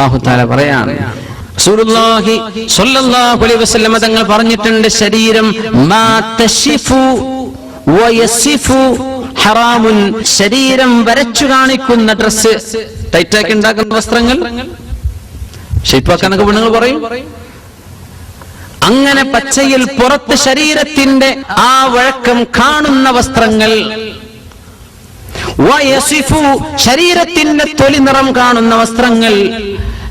അള്ളാഹു താല പറയാണ്. തങ്ങൾ പറഞ്ഞിട്ടുണ്ട് ശരീരം ഹറാമുൻ. ശരീരം വരച്ചു കാണിക്കുന്ന ഡ്രസ് ടൈറ്റാക്കി ഉണ്ടാക്കുന്ന വസ്ത്രങ്ങൾ. ഷെയ്പ്പാക്കാനൊക്കെ പെണ്ണുങ്ങൾ പറയും. അങ്ങനെ പച്ചയിൽ പുറത്ത് ശരീരത്തിന്റെ ആ വഴക്കം കാണുന്ന വസ്ത്രങ്ങൾ. ശരീരത്തിന്റെ തൊലി നിറം കാണുന്ന വസ്ത്രങ്ങൾ.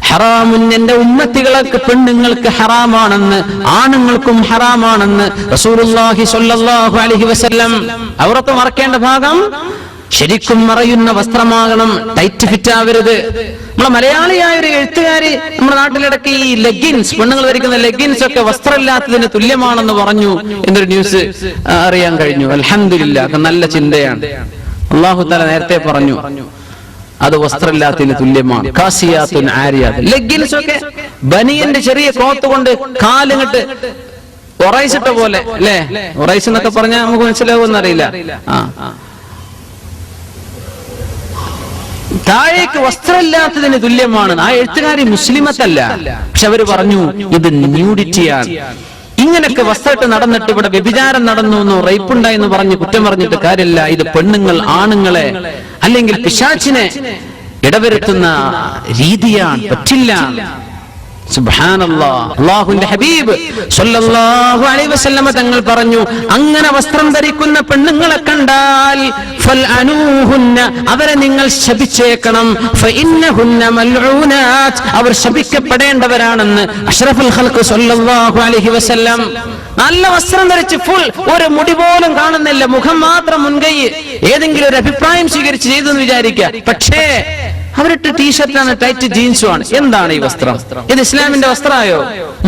ഹറാമുൻ എന്റെ ഉമ്മത്തികളൊക്കെ പെണ്ണുങ്ങൾക്ക് ഹറാമാണെന്ന് ആണുങ്ങൾക്കും ഹറാമാണെന്ന് റസൂലുള്ളാഹി സ്വല്ലല്ലാഹു അലൈഹി വസല്ലം. മറക്കേണ്ട ഭാഗം ശരിക്കും മറയുന്ന വസ്ത്രമാകണം ടൈറ്റ് ഫിറ്റ് ആവരുത് നമ്മളെ മലയാളിയായ ഒരു എഴുത്തുകാരി നമ്മുടെ നാട്ടിലിടയ്ക്ക് ഈ ലെഗിൻസ് പെണ്ണുങ്ങൾ ധരിക്കുന്ന ലെഗിൻസ് ഒക്കെ വസ്ത്രമില്ലാത്തതിന് തുല്യമാണെന്ന് പറഞ്ഞു എന്നൊരു ന്യൂസ് അറിയാൻ കഴിഞ്ഞു. അലഹമില്ല നല്ല ചിന്തയാണ്. അള്ളാഹു തല നേരത്തെ പറഞ്ഞു അത് വസ്ത്രമില്ലാത്തതിന് തുല്യമാണ് കാസിയാത്തുൻ ആരിയാത്ത് ലെഗിൻസ് ഒക്കെ ബനിയന്റെ ചെറിയ കോത്ത് കൊണ്ട് കാലിങ്ങട്ട് ഒറൈസിട്ട പോലെ അല്ലേ ഒറൈസ് എന്നൊക്കെ പറഞ്ഞാൽ നമുക്ക് മനസ്സിലാവുമെന്ന് അറിയില്ല. ആ. താഴേക്ക് വസ്ത്രമില്ലാത്തതിന് തുല്യമാണ്. ആ എഴുത്തുകാരി മുസ്ലിമത്തല്ല. പക്ഷെ അവർ പറഞ്ഞു ഇത് ന്യൂഡിറ്റിയാണ് ഇങ്ങനൊക്കെ വസ്ത്രട്ട് നടന്നിട്ട് ഇവിടെ വ്യഭിചാരം നടന്നു എന്ന് റേപ്പ് ഉണ്ടായെന്ന് പറഞ്ഞ് കുറ്റം പറഞ്ഞിട്ട് കാര്യമില്ല. ഇത് പെണ്ണുങ്ങൾ ആണുങ്ങളെ അല്ലെങ്കിൽ പിശാച്ചിനെ ഇടവരുത്തുന്ന രീതിയാണ് പറ്റില്ല. ഹബീബ് സല്ലല്ലാഹു അലൈഹി തങ്ങൾ പറഞ്ഞു അങ്ങനെ വസ്ത്രം ധരിക്കുന്ന പെണ്ണുങ്ങളെ കണ്ടാൽ ഫൽഅനൂഹുന്ന അവരെ നിങ്ങൾ ശപിച്ചേക്കണം. അവർ ശപിക്കപ്പെടേണ്ടവരാണെന്ന് അഷ്റഫുൽ ഖൽഖ് സല്ലല്ലാഹു അലൈഹി വസല്ലം. നല്ല വസ്ത്രം ധരിച്ച് ഫുൾ ഒരു മുടി പോലും കാണുന്നില്ല മുഖം മാത്രം മുൻകൈ. ഏതെങ്കിലും ഒരു അഭിപ്രായം സ്വീകരിച്ച് ചെയ്തു എന്ന് വിചാരിക്കുക. പക്ഷേ അവരിട്ട് ടീഷർട്ടാണ് ടൈറ്റ് ജീൻസും ആണ്. എന്താണ് ഈ വസ്ത്രം? ഇത് ഇസ്ലാമിന്റെ വസ്ത്രമായോ?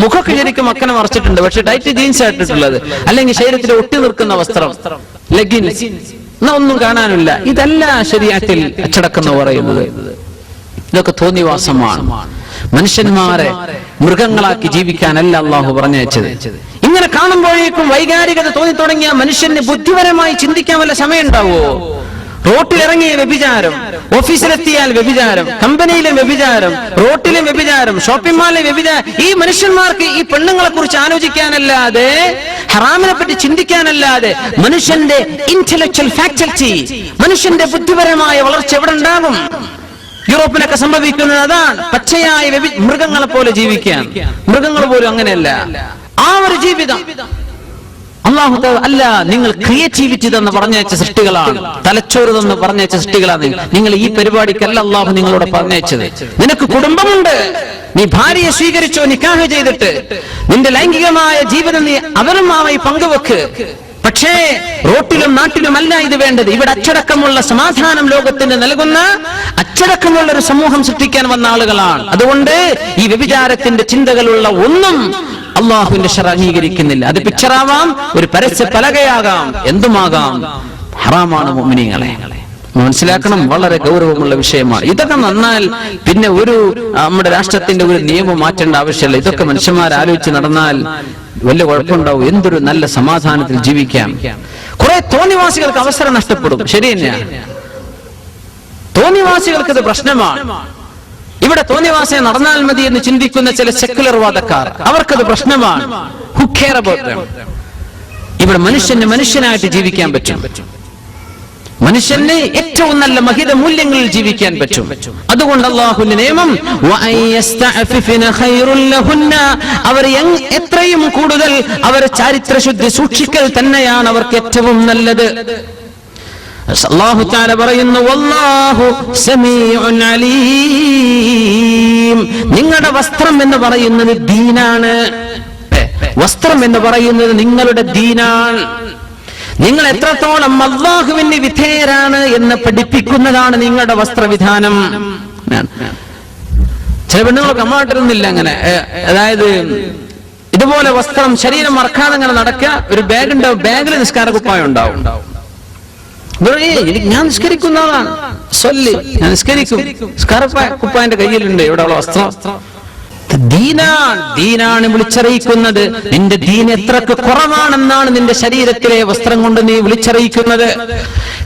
മുഖമൊക്കെ ശരിക്കും മക്കനെ മറച്ചിട്ടുണ്ട് പക്ഷെ ടൈറ്റ് ജീൻസ് ആയിട്ടിട്ടുള്ളത് അല്ലെങ്കിൽ ശരീരത്തിൽ ഒട്ടി നിൽക്കുന്ന വസ്ത്രം. ലെഗിൻസ് എന്നാ ഒന്നും കാണാനില്ല. ഇതല്ല ശരീരത്തിൽ അച്ചടക്കം പറയുന്നത്. ഇതൊക്കെ തോന്നിവാസമാണ്. മനുഷ്യന്മാരെ മൃഗങ്ങളാക്കി ജീവിക്കാനല്ല അള്ളാഹു പറഞ്ഞയച്ചത്. ഇങ്ങനെ കാണുമ്പോഴേക്കും വൈകാരികത തോന്നി തുടങ്ങിയ മനുഷ്യന് ബുദ്ധിപരമായി ചിന്തിക്കാൻ വല്ല സമയം ഉണ്ടാവോ റോട്ടിലിറങ്ങിയ വ്യഭിചാരം ഓഫീസിലെത്തിയാൽ വ്യഭിചാരം കമ്പനിയിലെ വ്യഭിചാരം റോട്ടിലെ വ്യഭിചാരം ഷോപ്പിംഗ് മാളിലെ വ്യഭിചാരം ഈ മനുഷ്യന്മാർക്ക് ഈ പെണ്ണുങ്ങളെ കുറിച്ച് ആലോചിക്കാനല്ലാതെ ഹറാമിനെ പറ്റി ചിന്തിക്കാനല്ലാതെ മനുഷ്യന്റെ ഇന്റലക്ച്വൽ ഫാക്കൽറ്റി മനുഷ്യന്റെ ബുദ്ധിപരമായ വളർച്ച എവിടെ ഉണ്ടാകും? യൂറോപ്പിലൊക്കെ സംഭവിക്കുന്നത് അതാണ്. പച്ചയായ മൃഗങ്ങളെ പോലെ ജീവിക്കാൻ മൃഗങ്ങൾ പോലും അങ്ങനെയല്ല. ആ ഒരു ജീവിതം അള്ളാഹു അല്ല നിങ്ങൾ ക്രിയേറ്റിവിറ്റി എന്ന് പറഞ്ഞയച്ച സൃഷ്ടികളാണ്. തലച്ചോറ് എന്ന് പറഞ്ഞയച്ച സൃഷ്ടികളാണ്. നിങ്ങൾ ഈ പരിപാടിക്കല്ല അള്ളാഹു നിങ്ങളോട് പറഞ്ഞയച്ചത്. നിനക്ക് കുടുംബമുണ്ട്. നീ ഭാര്യയെ സ്വീകരിച്ചോ നിക്കാഹ് ചെയ്തിട്ട്. നിന്റെ ലൈംഗികമായ ജീവിതം നീ അവരുമായി പങ്കുവെക്ക്. പക്ഷേ റോട്ടിലും നാട്ടിലുമല്ല ഇത് വേണ്ടത്. ഇവിടെ അച്ചടക്കമുള്ള സമാധാനം ലോകത്തിന് നൽകുന്ന അച്ചടക്കമുള്ള ഒരു സമൂഹം സൃഷ്ടിക്കാൻ വന്ന ആളുകളാണ്. അതുകൊണ്ട് ഈ വ്യഭിചാരത്തിന്റെ ചിന്തകളുള്ള ഒന്നും അള്ളാഹുവിന്റെ ഷർ അംഗീകരിക്കുന്നില്ല. അത് പിക്ചറാവാം ഒരു പരസ്യ പലകയാകാം എന്തുമാകാം? ഹറാമാണ് മോമിനിങ്ങളെ മനസ്സിലാക്കണം വളരെ ഗൗരവമുള്ള വിഷയമാണ്. ഇതൊക്കെ നന്നാൽ പിന്നെ ഒരു നമ്മുടെ രാഷ്ട്രത്തിന്റെ ഒരു നിയമം മാറ്റേണ്ട ആവശ്യമില്ല. ഇതൊക്കെ മനുഷ്യന്മാർ ആലോചിച്ച് നടന്നാൽ വലിയ കുഴപ്പമുണ്ടാവും. എന്തൊരു നല്ല സമാധാനത്തിൽ ജീവിക്കാം. കുറെ തോന്നിവാസികൾക്ക് അവസരം നഷ്ടപ്പെടും. ശരി തന്നെയാണ് തോന്നിവാസികൾക്ക് ഇത് പ്രശ്നമാണ്. ഇവിടെ തോന്നിവാസം നടന്നാൽ മതി എന്ന് ചിന്തിക്കുന്ന ചില സെക്കുലർ വാദക്കാർ. അവർക്കത് പ്രശ്നമാണ്? ഇവിടെ മനുഷ്യന് മനുഷ്യനായിട്ട് ജീവിക്കാൻ പറ്റും. മനുഷ്യന് ഏറ്റവും നല്ല മഹിത മൂല്യങ്ങളിൽ ജീവിക്കാൻ പറ്റും. അതുകൊണ്ട് അള്ളാഹുന്റെ നിയമം. അവർ എത്രയും കൂടുതൽ അവർ ചാരിത്രശുദ്ധി സൂക്ഷിക്കൽ തന്നെയാണ് അവർക്ക് ഏറ്റവും നല്ലത്. അല്ലാഹു തആല പറയുന്നു നിങ്ങളുടെ വസ്ത്രം എന്ന് പറയുന്നത് ദീനാണ്. വസ്ത്രം എന്ന് പറയുന്നത് നിങ്ങളുടെ ദീനാണ്. നിങ്ങൾ എത്രത്തോളം അള്ളാഹുവിന് വിധേയരാണ് എന്ന് പഠിപ്പിക്കുന്നതാണ് നിങ്ങളുടെ വസ്ത്രവിധാനം. ചില പെണ്ണുങ്ങളൊക്കെ അമ്മാട്ടിരുന്നില്ല അങ്ങനെ. അതായത് ഇതുപോലെ വസ്ത്രം ശരീരം മറക്കാതെ അങ്ങനെ നടക്കുക ഒരു ബാഗ് ഉണ്ടാവും ബാഗിൽ നിസ്കാര കുപ്പായം ഉണ്ടാവും. ഞാൻ നിസ്കരിക്കുന്ന ആളാണ് ഞാൻ നിസ്കരിക്കും. നിസ്കാര കുപ്പായന്റെ കയ്യിലുണ്ട്. ഇവിടെ ഉള്ള വസ്ത്രം? ദീനാണ് ദീനാണ് വിളിച്ചറിയിക്കുന്നത്. നിന്റെ ദീൻ എത്രക്ക് കുറവാണെന്നാണ് നിന്റെ ശരീരത്തിലെ വസ്ത്രം കൊണ്ട് നീ വിളിച്ചറിയിക്കുന്നത്.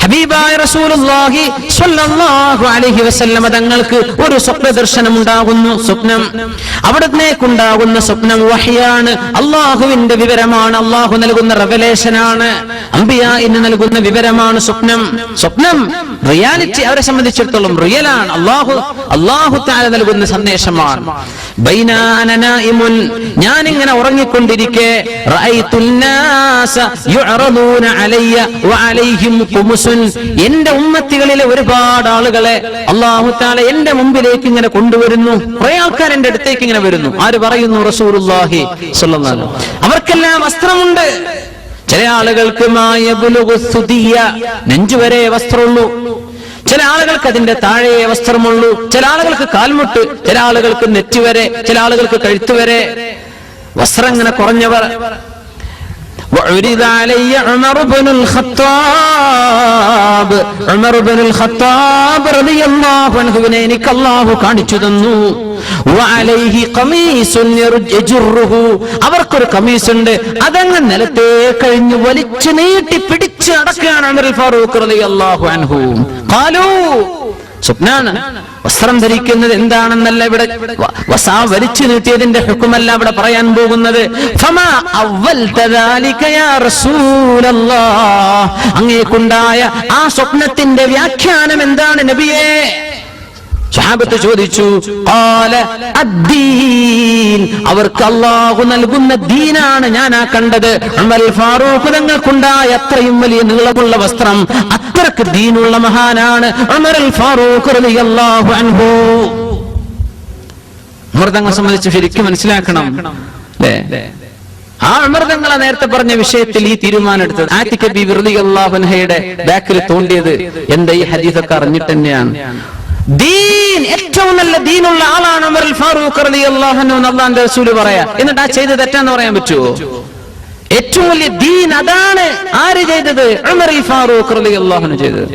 ഹബീബായ റസൂലുള്ളാഹി സ്വല്ലല്ലാഹു അലൈഹി തങ്ങൾക്ക് ഒരു സ്വപ്ന ദർശനം ഉണ്ടാകുന്നു സ്വപ്നം. അവിടത്തേക്കുണ്ടാകുന്ന സ്വപ്നം വഹിയാണ്. അള്ളാഹുവിന്റെ വിവരമാണ് അള്ളാഹു നൽകുന്ന റെവലേഷനാണ് ഇന്ന് നൽകുന്ന വിവരമാണ് സ്വപ്നം. സ്വപ്നം റിയാലിറ്റി അവരെ സംബന്ധിച്ചിടത്തോളം റിയലാണ് അള്ളാഹു അള്ളാഹു താല നൽകുന്ന സന്ദേശമാണ്. ഞാൻ ഇങ്ങനെ ഉറങ്ങിക്കൊണ്ടിരിക്കെ ഉമ്മത്തികളിലെ ഒരുപാട് ആളുകളെ അള്ളാഹു താല എന്റെ മുമ്പിലേക്ക് ഇങ്ങനെ കൊണ്ടുവരുന്നു. കുറെ ആൾക്കാർ എന്റെ അടുത്തേക്ക് ഇങ്ങനെ വരുന്നു. ആര് പറയുന്നു? അലൈഹി അവർക്കെല്ലാം വസ്ത്രമുണ്ട് ചില ആളുകൾക്ക് മായബുലുസുതിയ നെഞ്ചുവരെ വസ്ത്രമുള്ളൂ. ചില ആളുകൾക്ക് അതിന്റെ താഴെയെ വസ്ത്രമുള്ളൂ. ചില ആളുകൾക്ക് കാൽമുട്ട് ചില ആളുകൾക്ക് നെറ്റുവരെ ചില ആളുകൾക്ക് കഴുത്തുവരെ. വസ്ത്രം ഇങ്ങനെ കുറഞ്ഞവർ എനിക്ക് അള്ളാഹു കാണിച്ചു തന്നു. അവർക്കൊരു കമീസുണ്ട് അതങ്ങ് നിലത്തേ കഴിഞ്ഞ് വലിച്ചു നീട്ടി പിടിച്ച് അടക്കുകയാണ് ഫാറൂഖ് അൻഹു. സ്വപ്നാണ്. വസ്ത്രം ധരിക്കുന്നത് എന്താണെന്നല്ല ഇവിടെ വസാ വലിച്ചു നീട്ടിയതിന്റെ ഹുക്കുമല്ല അവിടെ പറയാൻ പോകുന്നത്. അങ്ങേക്കുണ്ടായ ആ സ്വപ്നത്തിന്റെ വ്യാഖ്യാനം എന്താണ് നബിയേ? സ്വഹാബത്ത് ചോദിച്ചു. അവർക്ക് അള്ളാഹു നൽകുന്ന ദീനാണ് ഞാൻ ആ കണ്ടത് ഫാറൂഖ് തങ്ങൾക്കുണ്ടായ അത്രയും വലിയ നീളമുള്ള വസ്ത്രം അത്രയ്ക്ക് ദീനുള്ള മഹാനാണ് ഫാറൂഖ് റളിയല്ലാഹു അൻഹു. ഉമർ തങ്ങളെ സംബന്ധിച്ച് ശരിക്കും മനസ്സിലാക്കണം. ആ അമൃതങ്ങളെ നേരത്തെ പറഞ്ഞ വിഷയത്തിൽ ഈ തീരുമാനം എടുത്തത് ആറ്റിക്കബി ബി അൻഹയുടെ ബാക്കിൽ തോണ്ടിയത് എന്താ? ഈ ഹദീസൊക്കെ അറിഞ്ഞിട്ട് തന്നെയാണ്. ദീൻ ഏറ്റവും നല്ല ദീനുള്ള ആളാണ് ഉമർ ഫാറൂഖ് അള്ളാന്റെ റസൂൽ പറയാ. എന്നിട്ട് ആ ചെയ്ത് തെറ്റാന്ന് പറയാൻ പറ്റുമോ ഏറ്റവും വലിയ ദീൻ അതാണ് ആര് ചെയ്തത്? ഉമർ ഫാറൂഖ് അൻഹു ചെയ്തത്.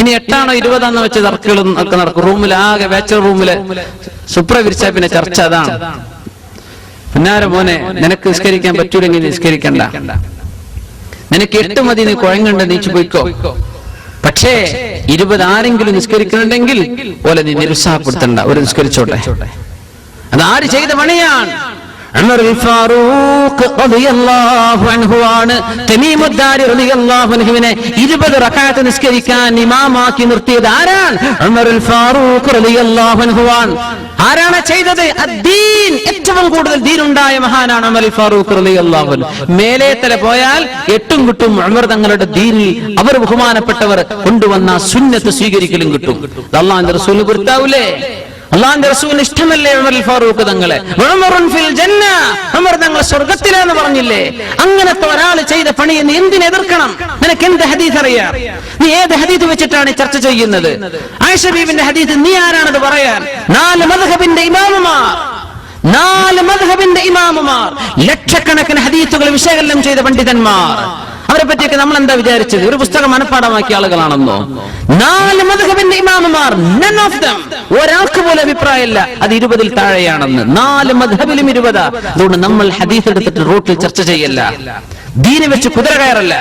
ഇനി എട്ടാണോ ഇരുപതാണോ വെച്ച് തർക്കുകളും ഒക്കെ നടക്കും. റൂമിൽ ആകെ വെച്ച റൂമിൽ സുപ്ര വിരിച്ചാ പിന്നെ ചർച്ച അതാണ്. പിന്നാരെ മോനെ നിനക്ക് നിസ്കരിക്കാൻ പറ്റൂലെങ്കിൽ നിസ്കരിക്കണ്ട. നിനക്ക് എട്ട് മതി നീ കുഴങ്ങണ്ട നീച്ചു പോയിക്കോ. പക്ഷേ ഇരുപത് ആരെങ്കിലും നിസ്കരിക്കുന്നുണ്ടെങ്കിൽ ഓലെ നീ നിരുത്സാഹപ്പെടുത്തണ്ട ഒരു നിസ്കരിച്ചോട്ടെ. അത് ആര് ചെയ്ത പണിയാണ്? 20 റക്അത്ത് നിസ്കരിക്കാൻ ഇമാമാക്കി നിർത്തിയത് ആരാണ്? ഉമർ ഫാറൂഖ് ആണ്. ആരാണ് ചെയ്തത്? ഏറ്റവും കൂടുതൽ ദീനുണ്ടായ മഹാനാണ് അമർ ഫാറൂഖ് റളിയല്ലാഹു അൻഹു. മേലെ തല പോയാൽ എട്ടും കിട്ടും. ഉമർ തങ്ങളുടെ ദീനിൽ അവർ ബഹുമാനപ്പെട്ടവർ കൊണ്ടുവന്ന സുന്നത്ത് സ്വീകരിക്കലും കിട്ടും. അള്ളാഹിന്റെ റസൂലിന് പൊരുത്താവൂലേ? അള്ളാന്റെ റസൂലിന് ഇഷ്ടമല്ലേ ഉമർ ഫാറൂഖ് തങ്ങളെ? ഉമർ തങ്ങൾ സ്വർഗത്തിലെന്ന് പറഞ്ഞില്ലേ? അങ്ങനത്തെ ഒരാൾ ചെയ്ത പണി നീ എന്തിനെ എതിർക്കണം? നിനക്ക് എന്ത് ഹദീസ് അറിയാം? നീ ഏത് ഹദീസ് വെച്ചിട്ടാണ് ചർച്ച ചെയ്യുന്നത്? ആയിഷ ബീബിന്റെ ഹദീസ് നീ ആരാണത് പറയാൻ? നാല് മദ്ഹബിന്റെ ഇമാമുമാർ. നാല് മദ്ഹബിന്റെ ഇമാമുമാർ. ലക്ഷക്കണക്കിന് ഹദീസുകൾ വിശകലനം ചെയ്ത പണ്ഡിതന്മാർ. അവരെ പറ്റിയൊക്കെ നമ്മൾ എന്താ വിചാരിച്ചത്? ഒരു പുസ്തകം മനഃപ്പാടമാക്കിയ ആളുകളാണെന്നോ? നാല് മധുഹബിന്റെ ഇമാമമാർ നൺ ഓഫ് ഒരാൾക്ക് പോലും അഭിപ്രായമില്ല. അത് ഇരുപതിൽ താഴെയാണെന്ന്. നാല് മധുഹബിലും ഇരുപതാ. അതുകൊണ്ട് നമ്മൾ ഹദീസ് എടുത്തിട്ട് റൂട്ടിൽ ചർച്ച ചെയ്യല്ല. ദീനി വെച്ച് കുതിര കയറല്ല.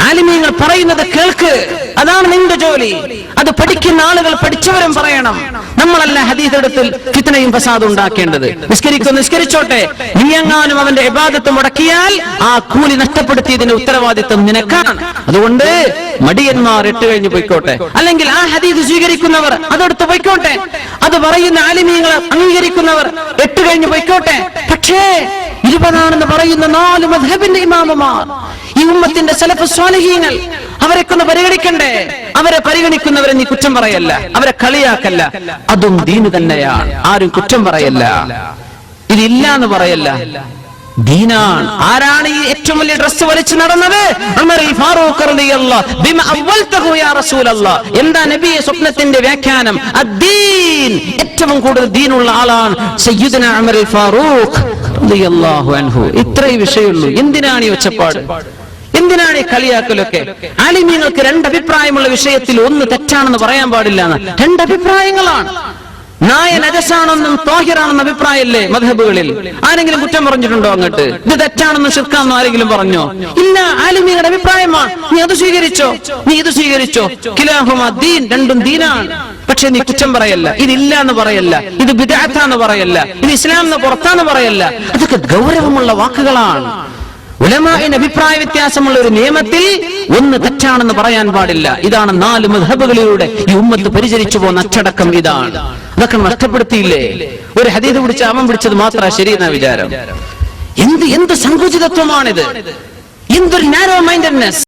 ആലിമീങ്ങൾ പറയുന്നത് കേൾക്ക്. അതാണ് നിന്റെ ജോലി. അത് പഠിക്കുന്ന ആളുകൾ പഠിച്ചവരും പറയണം. നമ്മളല്ല ഹദീസ് എടുത്തിൽ ഫിത്തനയും ഫസാദും ഉണ്ടാക്കേണ്ടത്. നിസ്കരിക്കും നിസ്കരിച്ചോട്ടെ. നീ എങ്ങാനും അവന്റെ ഇബാദത്ത് മുടക്കിയാൽ ആ കൂലി നഷ്ടപ്പെടുത്തിയതിന്റെ ഉത്തരവാദിത്വം നിനക്കാണ്. അതുകൊണ്ട് മടിയന്മാർ ഇട്ട് കഴിഞ്ഞ് പോയിക്കോട്ടെ. അല്ലെങ്കിൽ ആ ഹദീസ് സ്വീകരിക്കുന്നവർ അതെടുത്ത് പോയിക്കോട്ടെ. അത് പറയുന്ന ആലിമീങ്ങൾ അംഗീകരിക്കുന്നവർ എട്ട് കഴിഞ്ഞ് പോയിക്കോട്ടെ. പക്ഷേ ഇരുപതാണെന്ന് പറയുന്ന നാല് മധബിന്റെ ഇമാമമാർ ഉമ്മത്തിന്റെ സലഫ് സ്വാലഹീനൽ അവരൊക്കെ ഒന്ന് പരിഗണിക്കണ്ടേ? അവരെ പരിഗണിക്കുന്നവരെ നീ കുറ്റം പറയല്ല. അവരെ കളിയാക്കല്ല. അതും ദീന് തന്നെയാണ് ആരും കുറ്റം പറയല്ല. ഇതില്ല എന്ന് പറയല്ല. ദീനാണ്. ആരാണ് ഈ ഏറ്റവും വലിയ ഡ്രസ് വലിച്ചു നടന്നത്? എന്താ നബിയെ സ്വപ്നത്തിന്റെ വ്യാഖ്യാനം? അദ്ദീൻ. ഏറ്റവും കൂടുതൽ ദീനുള്ള ആളാണ് ഫാറൂഖ് റളിയല്ലാഹു അൻഹു. ഇത്രേ വിഷയമുള്ളൂ എന്തിനാണ് ഈ ഒച്ചപ്പാട്? എന്തിനാണ് ഈ കളിയാക്കലൊക്കെ? ആലിമീങ്ങൾക്ക് രണ്ട് അഭിപ്രായമുള്ള വിഷയത്തിൽ ഒന്ന് തെറ്റാണെന്ന് പറയാൻ പാടില്ല എന്ന് രണ്ട് അഭിപ്രായങ്ങളാണ് നായ നജസാണെന്നും തോഹിറാണെന്ന അഭിപ്രായമല്ലേ മധബുകളിൽ ആരെങ്കിലും കുറ്റം പറഞ്ഞിട്ടുണ്ടോ അങ്ങോട്ട്? ഇത് തെറ്റാണെന്നും ഷിർക്കാണെന്നും ആരെങ്കിലും പറഞ്ഞോ? ഇല്ല ആലിമിയുടെ അഭിപ്രായമാണ്. നീ അത് സ്വീകരിച്ചോ? നീ ഇത് സ്വീകരിച്ചോ? കിലാഹുമാ ദീൻ രണ്ടും ദീനാണ്. പക്ഷെ നീ കുറ്റം പറയല്ല. ഇതില്ല എന്ന് പറയല്ല. ഇത് ബിദാത്താന്ന് പറയല്ല. ഇത് ഇസ്ലാം എന്ന് പുറത്താന്ന് പറയല്ല. അതൊക്കെ ഗൗരവമുള്ള വാക്കുകളാണ്. ഉലമാവിന് അഭിപ്രായ വ്യത്യാസമുള്ള ഒരു നിയമത്തിൽ ഒന്ന് തെറ്റാണെന്ന് പറയാൻ പാടില്ല. ഇതാണ് നാല് മധബുകളിലൂടെ ഈ ഉമ്മത്ത് പരിചരിച്ചു പോകുന്ന അച്ചടക്കം ഇതാണ്. അതൊക്കെ നഷ്ടപ്പെടുത്തിയില്ലേ? ഒരു ഹദീദ് പിടിച്ച അവൻ പിടിച്ചത് മാത്രമാണ് ശരി എന്ന വിചാരം. എന്ത് എന്ത് സങ്കുചിതത്വമാണിത്? എന്തൊരു നാരോ മൈൻഡഡ്നെസ്